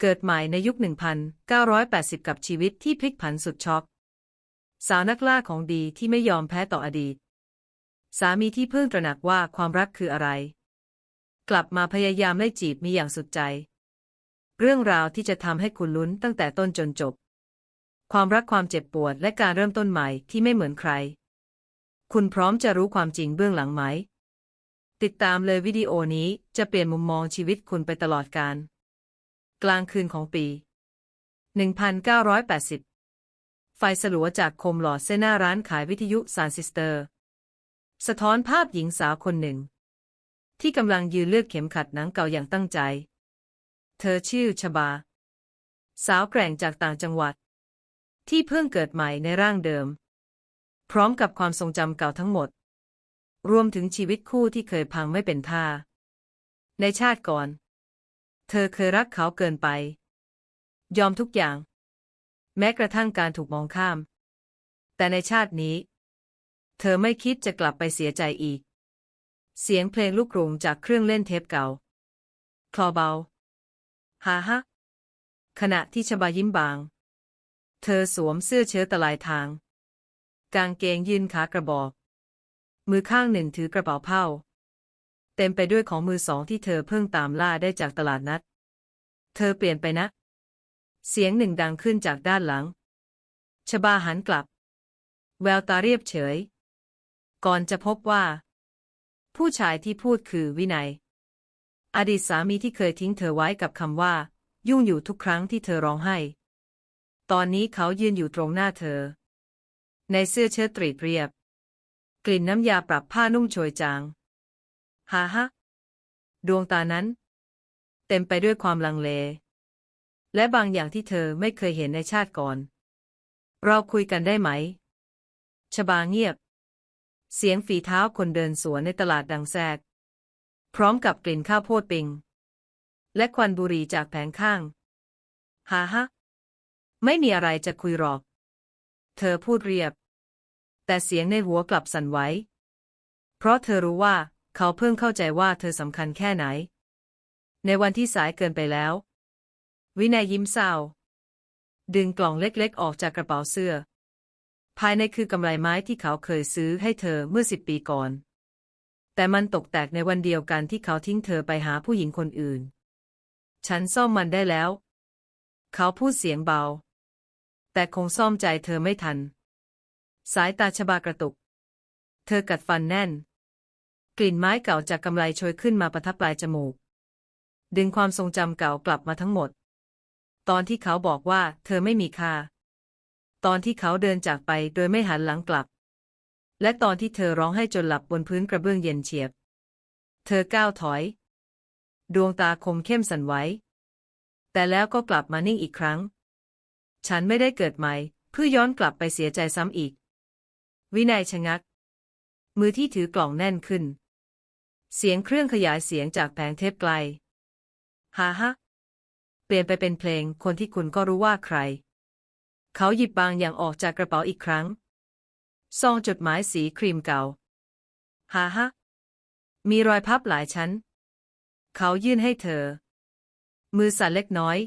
เกิดใหม่ในยุค 1980 กับชีวิตที่พลิกผันสุดช็อก สาวนักล่าของดีที่ไม่ยอมแพ้ต่ออดีต สามีที่เพิ่งตระหนักว่าความรักคืออะไร กลับมาพยายามไล่จีบมีอย่างสุดใจ เรื่องราวที่จะทำให้คุณลุ้นตั้งแต่ต้นจนจบ ความรักความเจ็บปวดและการเริ่มต้นใหม่ที่ไม่เหมือนใคร คุณพร้อมจะรู้ความจริงเบื้องหลังไหม ติดตามเลยวิดีโอนี้จะเปลี่ยนมุมมองชีวิตคุณไปตลอดกาล กลางคืนของปี 1980 ไฟสลัวจากโคมหลอดเส้นหน้าร้านขายวิทยุซานซิสเตอร์ สะท้อนภาพหญิงสาวคนหนึ่ง ที่กำลังยืนเลือกเข็มขัดหนังเก่าอย่างตั้งใจ เธอชื่อชบา สาวแกร่งจากต่างจังหวัด ที่เพิ่งเกิดใหม่ในร่างเดิม พร้อมกับความทรงจำเก่าทั้งหมด รวมถึงชีวิตคู่ที่เคยพังไม่เป็นท่า ในชาติก่อน เธอเคยรักเขาเกินไป ยอมทุกอย่าง แม้กระทั่งการถูกมองข้าม แต่ในชาตินี้ เธอไม่คิดจะกลับไปเสียใจอีก เสียงเพลงลูกกรุงจากเครื่องเล่นเทปเก่า คลอเบาฮาฮะขณะที่ชบายิ้มบาง เธอสวมเสื้อเชิ้ตตลายทาง กางเกงยืนขากระบอก มือข้างหนึ่งถือกระเป๋าเผ้า เต็มไปด้วยของมือสองที่เธอเพิ่งตามล่าได้จากตลาดนัด เธอเปลี่ยนไปนะ เสียงหนึ่งดังขึ้นจากด้านหลัง ชบาหันกลับ แววตาเรียบเฉย ก่อนจะพบว่า ผู้ชายที่พูดคือวินัย อดีตสามีที่เคยทิ้งเธอไว้กับคำว่า ยุ่งอยู่ทุกครั้งที่เธอร้องไห้ ตอนนี้เขายืนอยู่ตรงหน้าเธอ ในเสื้อเชิ้ตตรีดเรียบ กลิ่นน้ำยาปรับผ้านุ่มโชยจาง ฮาฮะดวงตานั้น เต็มไปด้วยความลังเล และบางอย่างที่เธอไม่เคยเห็นในชาติก่อน เราคุยกันได้ไหม ชบาเงียบ เสียงฝีเท้าคนเดินสวนในตลาดดังแทรก พร้อมกับกลิ่นข้าวโพดปิง และควันบุหรี่จากแผงข้างฮาฮะไม่มีอะไรจะคุยหรอก เธอพูดเรียบ แต่เสียงในหัวกลับสั่นไหว เพราะเธอรู้ว่า เขาเพิ่งเข้าใจว่าเธอสำคัญแค่ไหน ในวันที่สายเกินไปแล้ว วินัยยิ้มเศร้า ดึงกล่องเล็กๆ ออกจากกระเป๋าเสื้อ ภายในคือกำไรไม้ที่เขาเคยซื้อให้เธอเมื่อสิบปีก่อน แต่มันตกแตกในวันเดียวกันที่เขาทิ้งเธอไปหาผู้หญิงคนอื่น ฉันซ่อมมันได้แล้ว เขาพูดเสียงเบา แต่คงซ่อมใจเธอไม่ทัน สายตาชบากระตุก เธอกัดฟันแน่น กลิ่นไม้เก่าจากกำไลโชยขึ้นมาประทับปลายจมูก ดึงความทรงจำเก่ากลับมาทั้งหมด ตอนที่เขาบอกว่า เธอไม่มีค่า ตอนที่เขาเดินจากไปโดยไม่หันหลังกลับ และตอนที่เธอร้องให้จนหลับบนพื้นกระเบื้องเย็นเฉียบ เธอก้าวถอย ดวงตาคมเข้มสันไหวแต่แล้วก็กลับมานิ่งอีกครั้ง ฉันไม่ได้เกิดใหม่ เพื่อย้อนกลับไปเสียใจซ้ำอีก วินัยชะงักมือที่ถือกล่องแน่นขึ้น เสียงเครื่องขยายเสียงจากแผงเทปไกลฮ่าฮะเปลี่ยนไปเป็นเพลงคนที่คุณก็รู้ว่าใคร เขาหยิบบางอย่างออกจากกระเป๋าอีกครั้ง ซองจดหมายสีครีมเก่าฮ่าฮะมีรอยพับหลายชั้น เขายื่นให้เธอ มือสั่นเล็กน้อย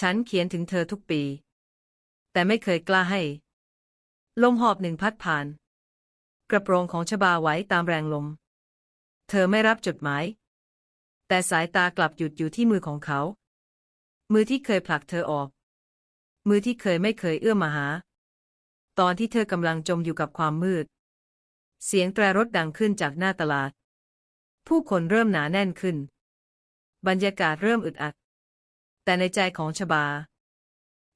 ฉันเขียนถึงเธอทุกปี แต่ไม่เคยกล้าให้ ลมหอบหนึ่งพัดผ่าน กระโปรงของชบาไว้ตามแรงลม เธอไม่รับจดหมาย แต่สายตากลับหยุดอยู่ที่มือของเขา มือที่เคยผลักเธอออก มือที่เคยไม่เคยเอื้อมมาหา ตอนที่เธอกำลังจมอยู่กับความมืด เสียงแตรรถดังขึ้นจากหน้าตลาด ผู้คนเริ่มหนาแน่นขึ้น บรรยากาศเริ่มอึดอัด แต่ในใจของชบา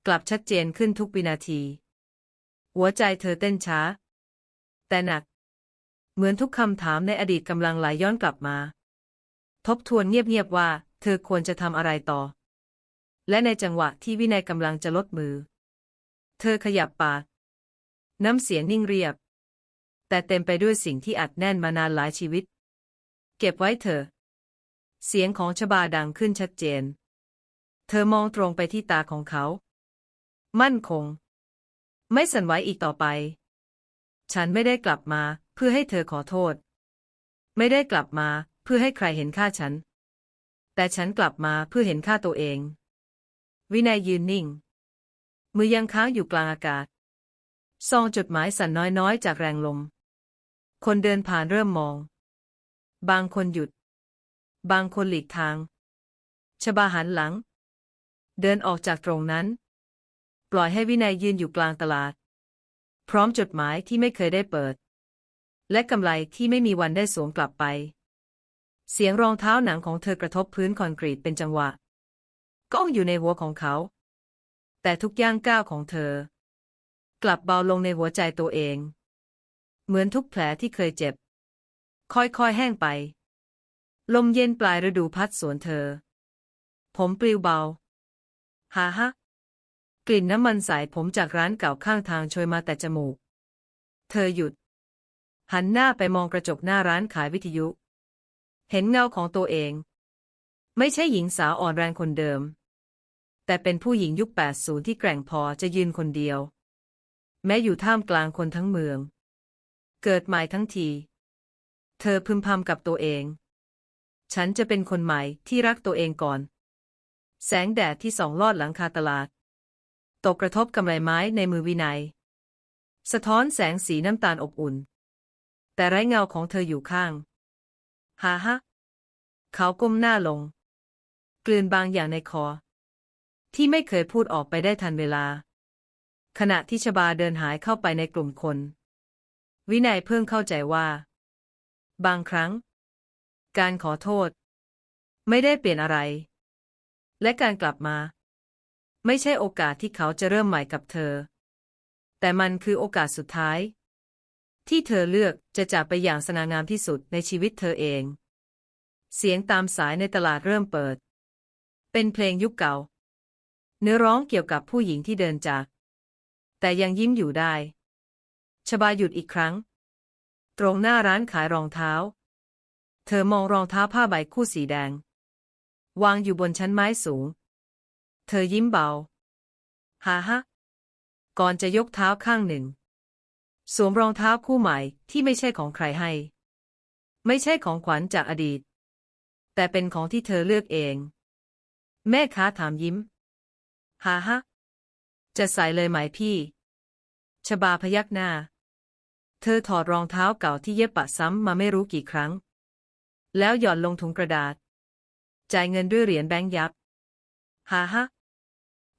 กลับชัดเจนขึ้นทุกวินาที หัวใจเธอเต้นช้า แต่หนัก เหมือนทุกคำถามในอดีตกำลังไหลย้อนกลับมา ทบทวนเงียบๆว่า เธอควรจะทำอะไรต่อ และในจังหวะที่วินัยกำลังจะลดมือ เธอขยับปาก น้ำเสียงนิ่งเรียบ แต่เต็มไปด้วยสิ่งที่อัดแน่นมานานหลายชีวิต เก็บไว้เถอะ เสียงของชบาดังขึ้นชัดเจน เธอมองตรงไปที่ตาของเขา มั่นคง ไม่สั่นไหวอีกต่อไป ฉันไม่ได้กลับมา เพื่อให้เธอขอโทษ ไม่ได้กลับมาเพื่อให้ใครเห็นค่าฉัน แต่ฉันกลับมาเพื่อเห็นค่าตัวเอง วินัยยืนนิ่ง มือยังค้างอยู่กลางอากาศ ซองจดหมายสั่นน้อยๆ จากแรงลม คนเดินผ่านเริ่มมอง บางคนหยุด บางคนหลีกทาง ชบาหันหลัง เดินออกจากตรงนั้น ปล่อยให้วินัยยืนอยู่กลางตลาด พร้อมจดหมายที่ไม่เคยได้เปิด และกำไลที่ไม่มีวันได้สวมกลับไป เสียงรองเท้าหนังของเธอกระทบพื้นคอนกรีตเป็นจังหวะ ก้องอยู่ในหัวของเขา แต่ทุกย่างก้าวของเธอ กลับเบาลงในหัวใจตัวเอง เหมือนทุกแผลที่เคยเจ็บ ค่อยๆแห้งไป ลมเย็นปลายฤดูพัดสวนเธอ ผมปลิวเบาฮ่าฮะกลิ่นน้ำมันสายผมจากร้านเก่าข้างทางโชยมาแต่จมูก เธอหยุด หันหน้าไปมองกระจกหน้าร้านขายวิทยุ เห็นเงาของตัวเอง ไม่ใช่หญิงสาวอ่อนแรงคนเดิม แต่เป็นผู้หญิงยุค 80 ที่แกร่งพอจะยืนคนเดียว แม้อยู่ท่ามกลางคนทั้งเมือง เกิดใหม่ทั้งที เธอพึมพำกับตัวเอง ฉันจะเป็นคนใหม่ที่รักตัวเองก่อน แสงแดดที่ส่องลอดหลังคาตลาด ตกกระทบกำไรไม้ในมือวินัย สะท้อนแสงสีน้ำตาลอบอุ่น แต่ไร้เงาของเธออยู่ข้างฮาฮะ เขาก้มหน้าลง กลืนบางอย่างในคอ ที่ไม่เคยพูดออกไปได้ทันเวลา ขณะที่ชบาเดินหายเข้าไปในกลุ่มคน วินัยเพิ่งเข้าใจว่า บางครั้ง การขอโทษ ไม่ได้เปลี่ยนอะไร และการกลับมา ไม่ใช่โอกาสที่เขาจะเริ่มใหม่กับเธอ แต่มันคือโอกาสสุดท้าย ที่เธอเลือกจะจากไปอย่างสง่างามที่สุดในชีวิตเธอเอง เสียงตามสายในตลาดเริ่มเปิด เป็นเพลงยุคเก่า เนื้อร้องเกี่ยวกับผู้หญิงที่เดินจาก แต่ยังยิ้มอยู่ได้ ชบาหยุดอีกครั้ง ตรงหน้าร้านขายรองเท้า เธอมองรองเท้าผ้าใบคู่สีแดง วางอยู่บนชั้นไม้สูง เธอยิ้มเบา ฮ่าฮะก่อนจะยกเท้าข้างหนึ่ง สวมรองเท้าคู่ใหม่ที่ไม่ใช่ของใครให้ ไม่ใช่ของขวัญจากอดีต แต่เป็นของที่เธอเลือกเอง แม่ค้าถามยิ้มฮ่าฮะจะใส่เลยไหมพี่ ชบาพยักหน้า เธอถอดรองเท้าเก่าที่เย็บปะซ้ำมาไม่รู้กี่ครั้ง แล้วหย่อนลงถุงกระดาษ จ่ายเงินด้วยเหรียญแบงค์ยับฮ่าฮะ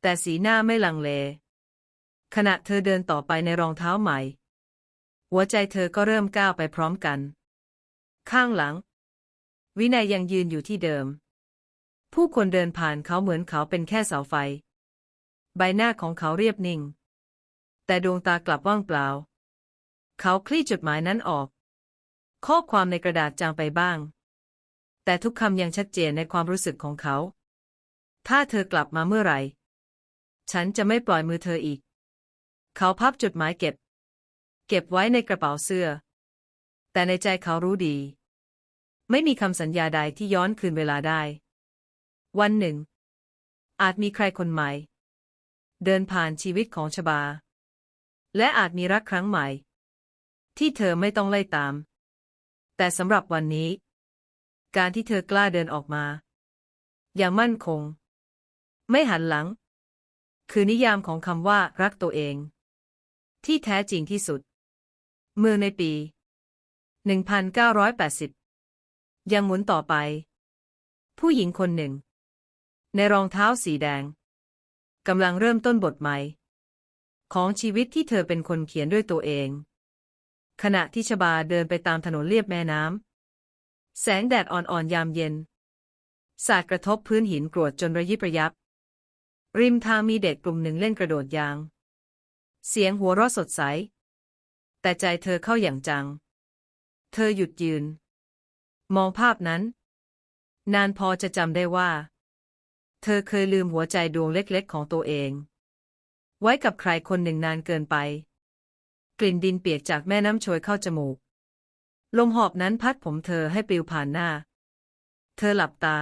แต่สีหน้าไม่ลังเล ขณะเธอเดินต่อไปในรองเท้าใหม่ หัวใจเธอก็เริ่มก้าวไปพร้อมกัน ข้างหลัง วินัยยังยืนอยู่ที่เดิม ผู้คนเดินผ่านเขาเหมือนเขาเป็นแค่เสาไฟ ใบหน้าของเขาเรียบนิ่ง แต่ดวงตากลับว่างเปล่า เขาคลี่จดหมายนั้นออก ข้อความในกระดาษจางไปบ้าง แต่ทุกคำยังชัดเจนในความรู้สึกของเขา ถ้าเธอกลับมาเมื่อไหร่ ฉันจะไม่ปล่อยมือเธออีก เขาพับจดหมายเก็บ เก็บไว้ในกระเป๋าเสื้อ แต่ในใจเขารู้ดี ไม่มีคำสัญญาใดที่ย้อนคืนเวลาได้ วันหนึ่ง อาจมีใครคนใหม่ เดินผ่านชีวิตของชบา และอาจมีรักครั้งใหม่ ที่เธอไม่ต้องไล่ตาม แต่สำหรับวันนี้ การที่เธอกล้าเดินออกมา อย่างมั่นคง ไม่หันหลัง คือนิยามของคำว่ารักตัวเองที่แท้จริงที่สุด เมืองในปี 1980 ยังหมุนต่อไป ผู้หญิงคนหนึ่ง ในรองเท้าสีแดงกำลังเริ่มต้นบทใหม่ ของชีวิตที่เธอเป็นคนเขียนด้วยตัวเอง ขณะที่ชบาเดินไปตามถนนเลียบแม่น้ำแสงแดดอ่อนๆยามเย็น สาดกระทบพื้นหินกรวดจนระยิบระยับ ริมทางมีเด็กกลุ่มหนึ่งเล่นกระโดดยาง เสียงหัวเราะสดใส แต่ใจเธอเข้าอย่างจัง เธอหยุดยืน มองภาพนั้น นานพอจะจำได้ว่า เธอเคยลืมหัวใจดวงเล็กๆของตัวเอง ไว้กับใครคนหนึ่งนานเกินไป กลิ่นดินเปียกจากแม่น้ำโชยเข้าจมูก ลมหอบนั้นพัดผมเธอให้ปลิวผ่านหน้า เธอหลับตา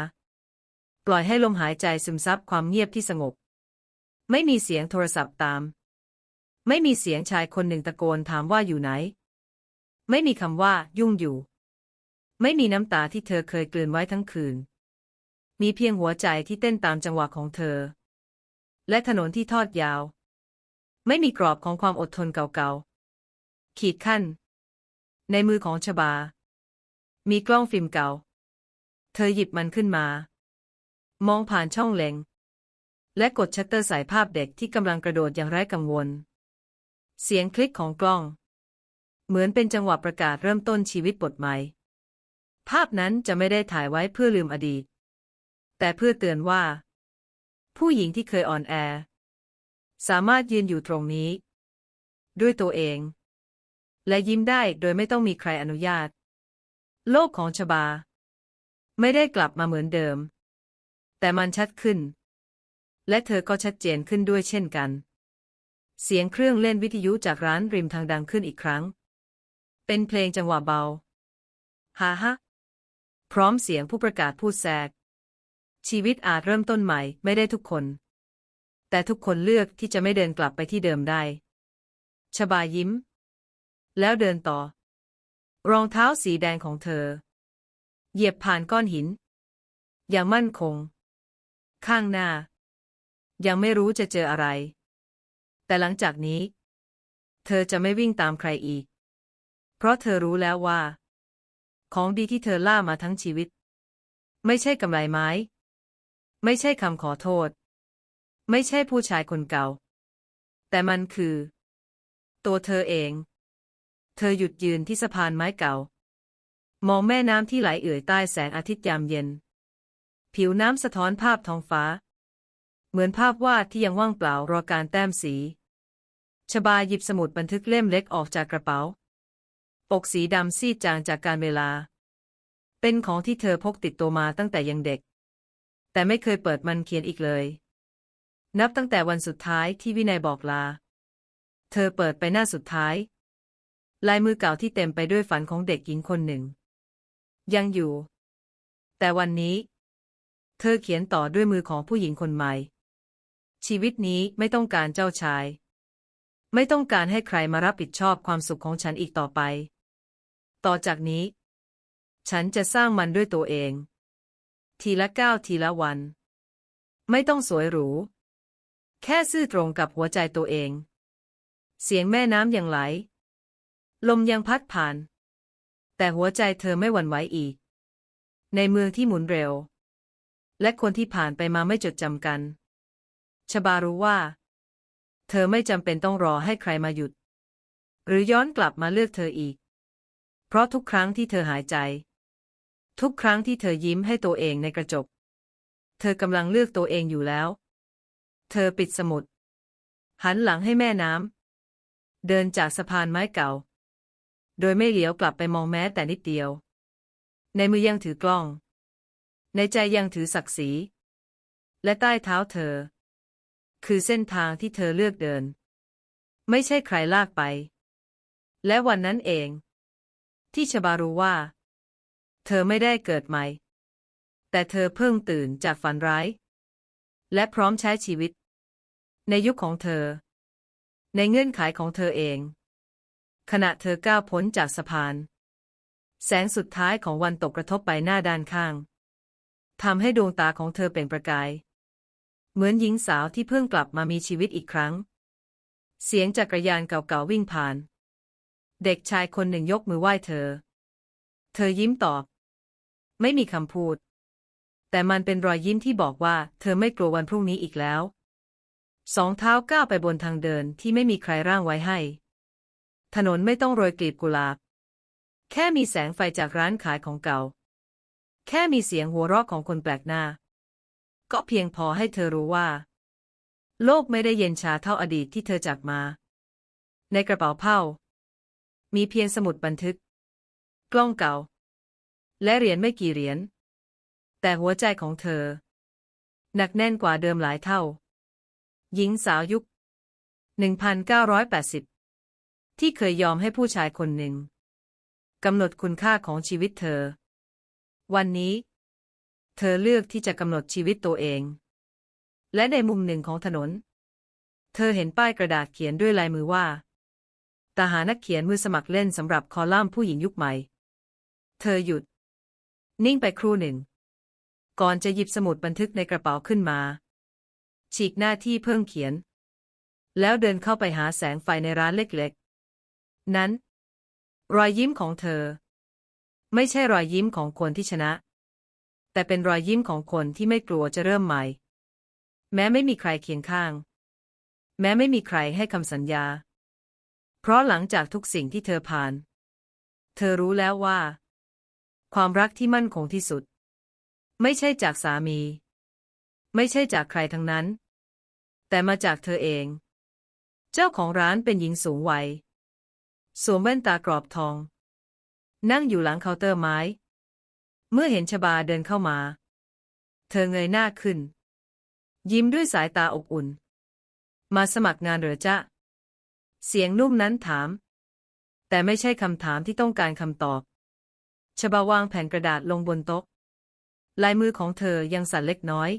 ปล่อยให้ลมหายใจซึมซับความเงียบที่สงบ ไม่มีเสียงโทรศัพท์ตาม ไม่มีเสียงชายคนหนึ่งตะโกนถามว่าอยู่ไหน ไม่มีคำว่า ยุ่งอยู่ ไม่มีน้ำตาที่เธอเคยกลืนไว้ทั้งคืน มีเพียงหัวใจที่เต้นตามจังหวะของเธอ และถนนที่ทอดยาว ไม่มีกรอบของความอดทนเก่าๆ ขีดขั้น ในมือของชบา มีกล้องฟิล์มเก่า เธอหยิบมันขึ้นมา มองผ่านช่องเล็งและกดชัตเตอร์สายภาพเด็กที่กำลังกระโดดอย่างไร้กังวล เสียงคลิกของกล้อง เหมือนเป็นจังหวะประกาศเริ่มต้นชีวิตบทใหม่ ภาพนั้นจะไม่ได้ถ่ายไว้เพื่อลืมอดีต แต่เพื่อเตือนว่า ผู้หญิงที่เคยอ่อนแอ สามารถยืนอยู่ตรงนี้ ด้วยตัวเอง และยิ้มได้โดยไม่ต้องมีใครอนุญาต โลกของชบา ไม่ได้กลับมาเหมือนเดิม แต่มันชัดขึ้น และเธอก็ชัดเจนขึ้นด้วยเช่นกัน เสียงเครื่องเล่นวิทยุจากร้านริมทางดังขึ้นอีกครั้ง เป็นเพลงจังหวะเบา ฮ่าฮะ พร้อมเสียงผู้ประกาศพูดแทรก ชีวิตอาจเริ่มต้นใหม่ไม่ได้ทุกคน แต่ทุกคนเลือกที่จะไม่เดินกลับไปที่เดิมได้ ชบายิ้ม แล้วเดินต่อ รองเท้าสีแดงของเธอ เหยียบผ่านก้อนหิน อย่างมั่นคง ข้างหน้า ยังไม่รู้จะเจออะไร แต่หลังจากนี้ เธอจะไม่วิ่งตามใครอีก เพราะเธอรู้แล้วว่า ของดีที่เธอล่ามาทั้งชีวิต ไม่ใช่กำไรไม้ ไม่ใช่คำขอโทษ ไม่ใช่ผู้ชายคนเก่า แต่มันคือ ตัวเธอเอง เธอหยุดยืนที่สะพานไม้เก่า มองแม่น้ำที่ไหลเอื่อยใต้แสงอาทิตย์ยามเย็น ผิวน้ำสะท้อนภาพท้องฟ้า เหมือนภาพวาดที่ยังว่างเปล่ารอการแต้มสี ชบาหยิบสมุดบันทึกเล่มเล็กออกจากกระเป๋า ปกสีดำซีดจางจากการเวลา เป็นของที่เธอพกติดตัวมาตั้งแต่ยังเด็ก แต่ไม่เคยเปิดมันเขียนอีกเลย นับตั้งแต่วันสุดท้ายที่วินัยบอกลา เธอเปิดไปหน้าสุดท้าย ลายมือเก่าที่เต็มไปด้วยฝันของเด็กหญิงคนหนึ่ง ยังอยู่ แต่วันนี้ เธอเขียนต่อด้วยมือของผู้หญิงคนใหม่ ชีวิตนี้ไม่ต้องการเจ้าชาย ไม่ต้องการให้ใครมารับผิดชอบความสุขของฉันอีกต่อไป ต่อจากนี้ ฉันจะสร้างมันด้วยตัวเอง ทีละก้าวทีละวัน ไม่ต้องสวยหรู แค่ซื่อตรงกับหัวใจตัวเอง เสียงแม่น้ำยังไหล ลมยังพัดผ่าน แต่หัวใจเธอไม่หวั่นไหวอีก ในเมืองที่หมุนเร็ว และคนที่ผ่านไปมาไม่จดจำกัน ชบารู้ว่า เธอไม่จำเป็นต้องรอให้ใครมาหยุด หรือย้อนกลับมาเลือกเธออีก เพราะทุกครั้งที่เธอหายใจ ทุกครั้งที่เธอยิ้มให้ตัวเองในกระจก เธอกำลังเลือกตัวเองอยู่แล้ว เธอปิดสมุด หันหลังให้แม่น้ำเดินจากสะพานไม้เก่า โดยไม่เหลียวกลับไปมองแม้แต่นิดเดียว ในมือยังถือกล้อง ในใจยังถือศักดิ์ศรีและใต้เท้าเธอ คือเส้นทางที่เธอเลือกเดิน ไม่ใช่ใครลากไป และวันนั้นเอง ที่ชบารู้ว่า เธอไม่ได้เกิดใหม่ แต่เธอเพิ่งตื่นจากฝันร้าย และพร้อมใช้ชีวิต ในยุคของเธอ ในเงื่อนไขของเธอเอง ขณะเธอก้าวพ้นจากสะพาน แสงสุดท้ายของวันตกกระทบไปหน้าด้านข้างทำให้ดวงตาของเธอเปล่งประกาย เหมือนหญิงสาวที่เพิ่งกลับมามีชีวิตอีกครั้ง เสียงจักรยานเก่าๆวิ่งผ่าน เด็กชายคนหนึ่งยกมือไหว้เธอ เธอยิ้มตอบ ไม่มีคำพูด แต่มันเป็นรอยยิ้มที่บอกว่า เธอไม่กลัววันพรุ่งนี้อีกแล้ว สองเท้าก้าวไปบนทางเดินที่ไม่มีใครร่างไว้ให้ ถนนไม่ต้องโรยกลีบกุหลาบ แค่มีแสงไฟจากร้านขายของเก่า แค่มีเสียงหัวเราะของคนแปลกหน้า ก็เพียงพอให้เธอรู้ว่า โลกไม่ได้เย็นชาเท่าอดีตที่เธอจากมา ในกระเป๋าเผ้า มีเพียงสมุดบันทึก กล้องเก่า และเหรียญไม่กี่เหรียญ แต่หัวใจของเธอ หนักแน่นกว่าเดิมหลายเท่า หญิงสาวยุค 1980 ที่เคยยอมให้ผู้ชายคนหนึ่งกำหนดคุณค่าของชีวิตเธอ วันนี้ เธอเลือกที่จะกำหนดชีวิตตัวเอง และในมุมหนึ่งของถนน เธอเห็นป้ายกระดาษเขียนด้วยลายมือว่าตาหานักเขียนมือสมัครเล่นสำหรับคอลัมน์ผู้หญิงยุคใหม่ เธอหยุด นิ่งไปครู่หนึ่ง ก่อนจะหยิบสมุดบันทึกในกระเป๋าขึ้นมา ฉีกหน้าที่เพิ่งเขียน แล้วเดินเข้าไปหาแสงไฟในร้านเล็กๆ นั้น รอยยิ้มของเธอ ไม่ใช่รอยยิ้มของคนที่ชนะ แต่เป็นรอยยิ้มของคนที่ไม่กลัวจะเริ่มใหม่ แม้ไม่มีใครเคียงข้าง แม้ไม่มีใครให้คำสัญญา เพราะหลังจากทุกสิ่งที่เธอผ่าน เธอรู้แล้วว่า ความรักที่มั่นคงที่สุด ไม่ใช่จากสามี ไม่ใช่จากใครทั้งนั้น แต่มาจากเธอเอง เจ้าของร้านเป็นหญิงสูงวัยสวมแว่นตากรอบทอง นั่งอยู่หลังเคาน์เตอร์ไม้ เมื่อเห็นชบาเดินเข้ามา เธอเงยหน้าขึ้น ยิ้มด้วยสายตาอบอุ่น มาสมัครงานเหรือจ๊ะ เสียงนุ่มนั้นถาม แต่ไม่ใช่คำถามที่ต้องการคำตอบ ชบาวางแผ่นกระดาษลงบนโต๊ะ ลายมือของเธอยังสั่นเล็กน้อย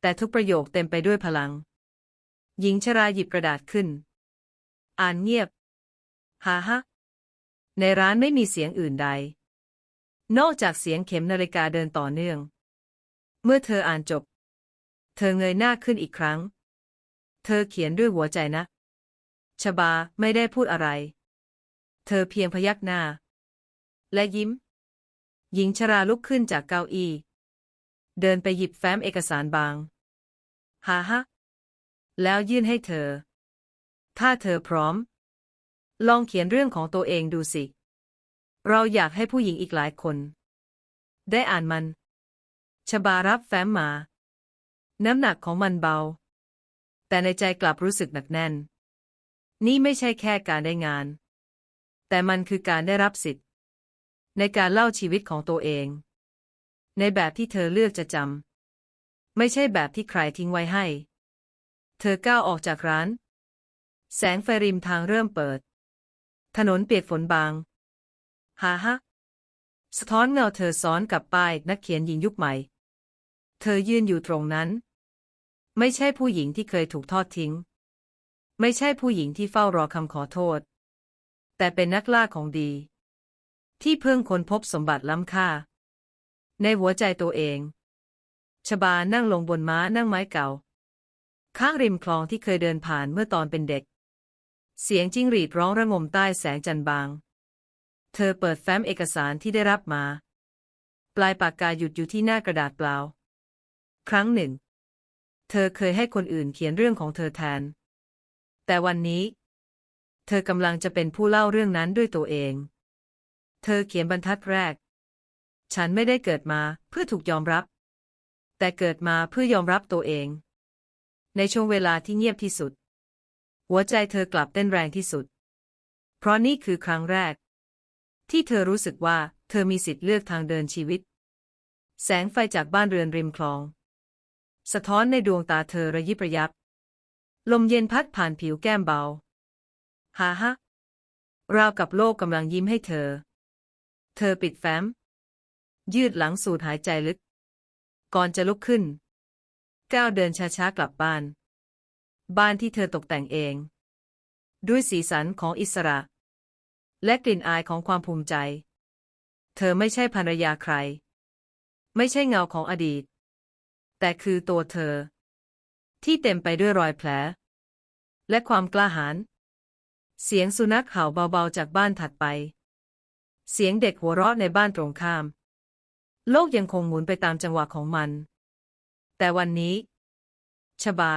แต่ทุกประโยคเต็มไปด้วยพลัง หญิงชราหยิบกระดาษขึ้น อ่านเงียบ ฮ่าฮะในร้านไม่มีเสียงอื่นใด นอกจากเสียงเข็มนาฬิกาเดินต่อเนื่อง เมื่อเธออ่านจบ เธอเงยหน้าขึ้นอีกครั้ง เธอเขียนด้วยหัวใจนะ ชบาไม่ได้พูดอะไร เธอเพียงพยักหน้า และยิ้ม หญิงชราลุกขึ้นจากเก้าอี้ เดินไปหยิบแฟ้มเอกสารบางฮาฮะ แล้วยื่นให้เธอ ถ้าเธอพร้อม ลองเขียนเรื่องของตัวเองดูสิ เราอยากให้ผู้หญิงอีกหลายคน ได้อ่านมัน ชบารับแฟ้มมา น้ำหนักของมันเบา แต่ในใจกลับรู้สึกหนักแน่น นี่ไม่ใช่แค่การได้งาน แต่มันคือการได้รับสิทธิ์ ในการเล่าชีวิตของตัวเอง ในแบบที่เธอเลือกจะจำไม่ใช่แบบที่ใครทิ้งไว้ให้ เธอก้าวออกจากร้าน แสงไฟริมทางเริ่มเปิด ถนนเปียกฝนบาง ฮ่าฮะสะท้อนเงาเธอซ้อนกับป้ายนักเขียนหญิงยุคใหม่ เธอยืนอยู่ตรงนั้น ไม่ใช่ผู้หญิงที่เคยถูกทอดทิ้ง ไม่ใช่ผู้หญิงที่เฝ้ารอคำขอโทษ แต่เป็นนักล่าของดี ที่เพิ่งค้นพบสมบัติล้ำค่า ในหัวใจตัวเอง ชบานั่งลงบนม้านั่งไม้เก่า ข้างริมคลองที่เคยเดินผ่านเมื่อตอนเป็นเด็ก เสียงจิ้งหรีดร้องระงมใต้แสงจันทร์บาง เธอเปิดแฟ้มเอกสารที่ได้รับมา ปลายปากกาหยุดอยู่ที่หน้ากระดาษเปล่า ครั้งหนึ่ง เธอเคยให้คนอื่นเขียนเรื่องของเธอแทน แต่วันนี้ เธอกำลังจะเป็นผู้เล่าเรื่องนั้นด้วยตัวเอง เธอเขียนบรรทัดแรก ฉันไม่ได้เกิดมาเพื่อถูกยอมรับ แต่เกิดมาเพื่อยอมรับตัวเอง ในช่วงเวลาที่เงียบที่สุด หัวใจเธอกลับเต้นแรงที่สุด เพราะนี่คือครั้งแรก ที่เธอรู้สึกว่าเธอมีสิทธิ์เลือกทางเดินชีวิต แสงไฟจากบ้านเรือนริมคลอง สะท้อนในดวงตาเธอระยิบระยับ ลมเย็นพัดผ่านผิวแก้มเบาฮ่าฮะราวกับโลกกำลังยิ้มให้เธอ เธอปิดแฟ้ม ยืดหลังสูดหายใจลึก ก่อนจะลุกขึ้น ก้าวเดินช้าๆกลับบ้าน บ้านที่เธอตกแต่งเอง ด้วยสีสันของอิสระ และกลิ่นอายของความภูมิใจ เธอไม่ใช่ภรรยาใคร ไม่ใช่เงาของอดีต แต่คือตัวเธอ ที่เต็มไปด้วยรอยแผล และความกล้าหาญเสียงสุนัขเห่าเบาๆจากบ้านถัดไป เสียงเด็กหัวเราะในบ้านตรงข้าม โลกยังคงหมุนไปตามจังหวะของมัน แต่วันนี้ ชบา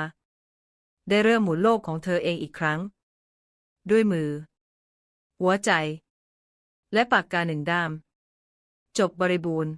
ได้เริ่มหมุนโลกของเธอเองอีกครั้ง ด้วยมือ หัวใจ และปากกาหนึ่งด้าม จบบริบูรณ์